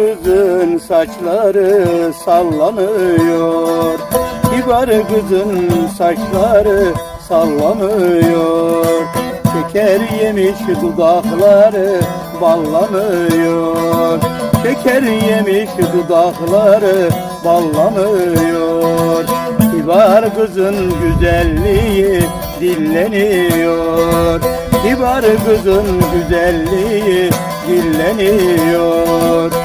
kızın saçları sallanıyor. Kibar kızın saçları sallanıyor. Şeker yemiş dudakları ballanıyor. Şeker yemiş dudakları ballanıyor. Kibar kızın güzelliği dilleniyor. Kibar kızın güzelliği dilleniyor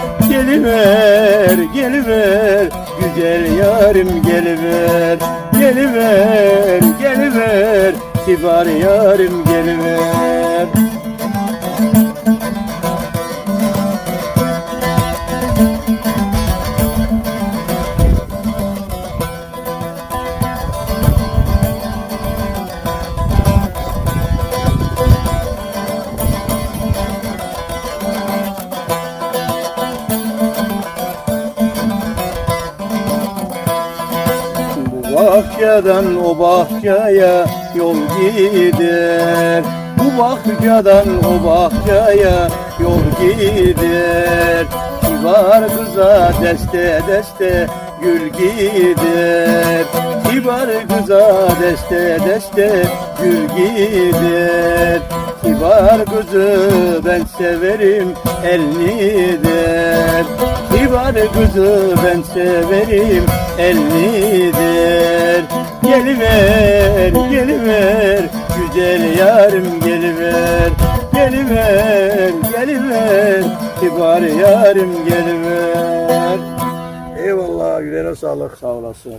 Geliver, geliver, güzel yarim geliver. Geliver, geliver, kibar yarim geliver bahçeden o bahçeye yol gider. Bu bahçeden o bahçeye yol gider. Kibar kıza deste deste gül gider Kibar kıza deste deste gül gider Kibar kızı ben severim elini der Kibar kızı ben severim elini der Geliver, geliver, güzel yarim geliver. Geliver, geliver, kibar yarim geliver yüreğine sağlık, sağ olasın.